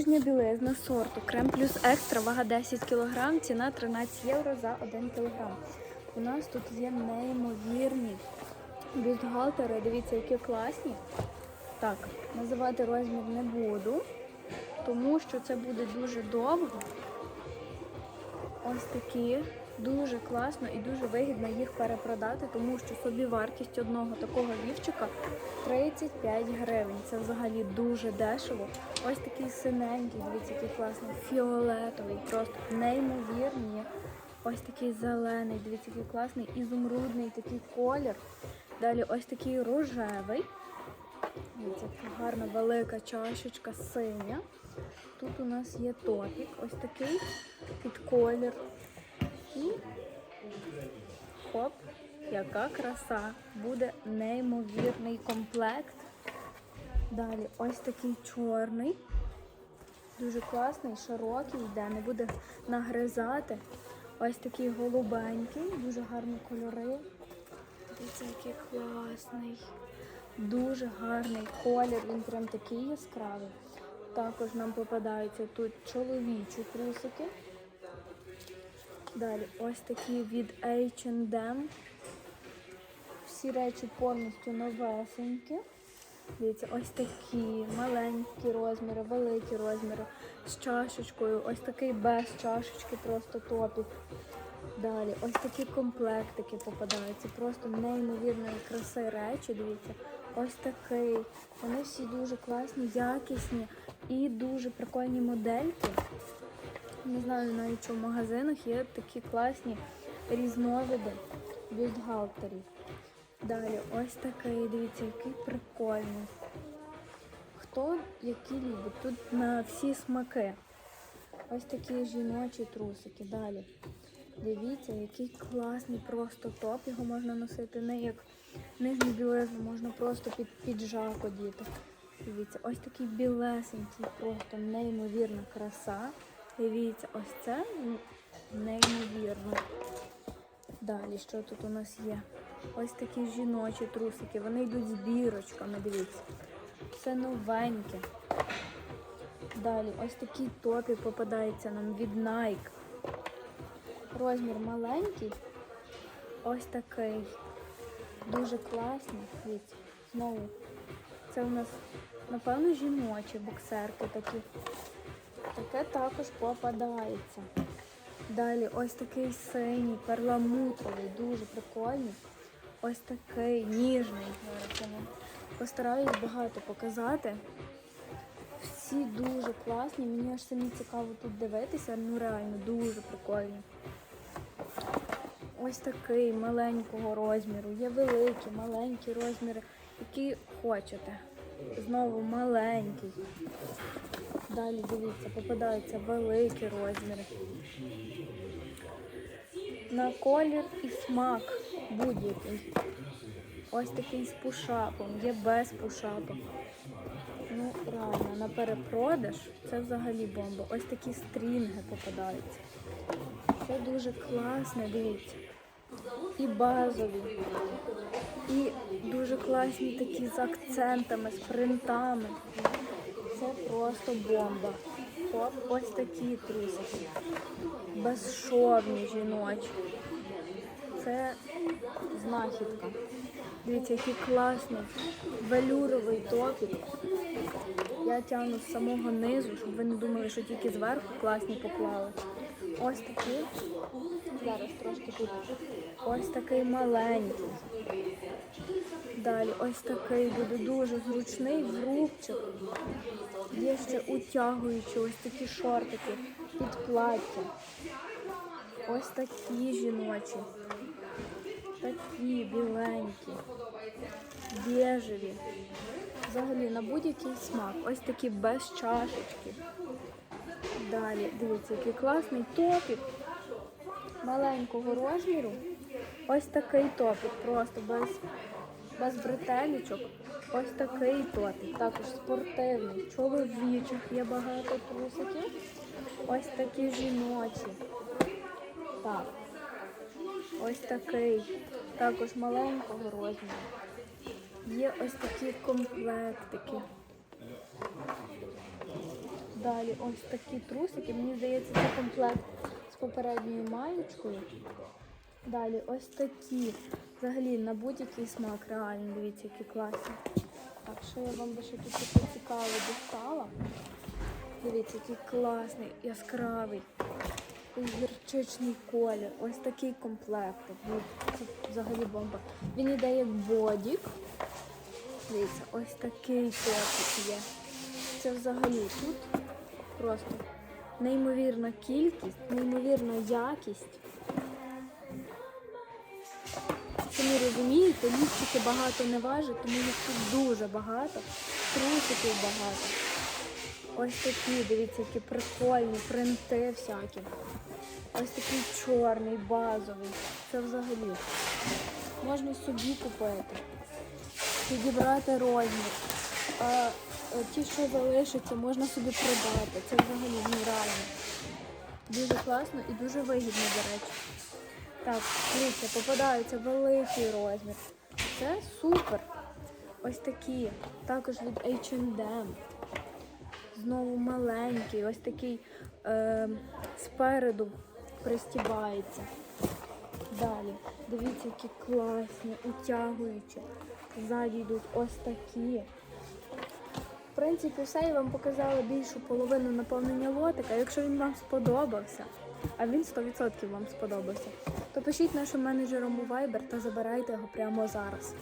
Нижня білизна сорту крем плюс екстра, вага 10 кг, ціна 13 євро за 1 кг. У нас тут є неймовірні бюстгальтери, дивіться, які класні. Так, називати розмір не буду, тому що це буде дуже довго. Ось такі. Дуже класно і дуже вигідно їх перепродати, тому що собі вартість одного такого вівчика 35 гривень. Це взагалі дуже дешево. Ось такий синенький, дивіться, який класний, фіолетовий, просто неймовірні. Ось такий зелений, дивіться, який класний, ізумрудний такий колір. Далі ось такий рожевий. Дивіться, яка гарна велика чашечка синя. Тут у нас є топік, ось такий під колір. І хоп, яка краса! Буде неймовірний комплект. Далі ось такий чорний. Дуже класний, широкий, йде, не буде нагризати. Ось такий голубенький, дуже гарні кольори. Дивіться, який класний. Дуже гарний колір, він прям такий яскравий. Також нам попадаються тут чоловічі трусики. Далі ось такі від H&M. Всі речі повністю новесенькі. Дивіться, ось такі маленькі розміри, великі розміри з чашечкою. Ось такий без чашечки, просто топік. Далі ось такі комплектики попадаються. Просто неймовірної краси речі. Дивіться, ось такий. Вони всі дуже класні, якісні і дуже прикольні модельки. Не знаю навіть що в магазинах є такі класні різновиди бюстгальтерів. Далі ось такий, дивіться, який прикольний. Хто які любить? Тут на всі смаки. Ось такі жіночі трусики. Далі. Дивіться, який класний просто топ. Його можна носити не як нижню білизну, можна просто під піджак одіти. Дивіться, ось такий білесенький, просто неймовірна краса. Дивіться, ось це неймовірно. Далі, що тут у нас є? Ось такі жіночі трусики. Вони йдуть з бірочками, дивіться. Все новеньке. Далі, ось такий топік попадається нам від Nike. Розмір маленький. Ось такий. Дуже класний. Дивіться, знову. Це у нас, напевно, жіночі боксерки такі. Таке також попадається. Далі ось такий синій, перламутровий, дуже прикольний. Ось такий ніжний. Постараюсь багато показати. Всі дуже класні, мені аж самі цікаво тут дивитися, ну реально дуже прикольні. Ось такий маленького розміру. Є великі, маленькі розміри, які хочете. Знову маленький. Далі дивіться, попадаються великі розміри. На колір і смак будь-який. Ось такий з пушапом, є без пушапа. Ну, реально, на перепродаж це взагалі бомба. Ось такі стрінги попадаються. Це дуже класно, дивіться. І базові, і дуже класні такі з акцентами, з принтами. Це просто бомба. Ось такі трусики. Безшовні жіночі. Це знахідка. Дивіться, який класний велюровий топік. Я тягну з самого низу, щоб ви не думали, що тільки зверху класні поклали. Ось такі. Зараз трошки тут. Ось такий маленький. Далі ось такий буде дуже зручний врубчик. Є ще утягуючі ось такі шортики під плаття. Ось такі жіночі. Такі біленькі, біжеві. Взагалі на будь-який смак. Ось такі без чашечки. Далі, дивіться, який класний топік маленького розміру. Ось такий топік, просто без, без бретелечок. Ось такий топік. Також спортивний. Чоловічих є багато трусиків. Ось такі жіночі. Так. Ось такий. Також маленького розміру. Є ось такі комплектики. Далі ось такі трусики. Мені здається, це комплект з попередньою маєчкою. Далі ось такі. Взагалі на будь-який смак, реально, дивіться, які класні. Так, що я вам би ще тут таке цікаве достала? Дивіться, який класний, яскравий, гірчичний колір. Ось такий комплект. Ну, Це взагалі бомба. Він іде як бодік. Дивіться, ось такий топик є. Це взагалі тут просто неймовірна кількість, неймовірна якість. Розумієте, ліфчики багато не важать, тому їх тут дуже багато, трусиків багато. Ось такі, дивіться, які прикольні, принти всякі. Ось такий чорний, базовий. Це взагалі. Можна собі купити, підібрати розмір. А е, ті, що залишаться, можна собі продати. Це взагалі ну, реально. Дуже класно і дуже вигідно, до речі. Так, дивіться, попадається великий розмір. Це супер. Ось такі. Також від H&M. Знову маленький, ось такий е, спереду пристібається. Далі. Дивіться, які класні, утягуючі. Ззаді йдуть ось такі. В принципі, все, я вам показала більшу половину наповнення лотика. Якщо він вам сподобався, а він 100% вам сподобався, то пишіть нашим менеджерам у Viber та забирайте його прямо зараз.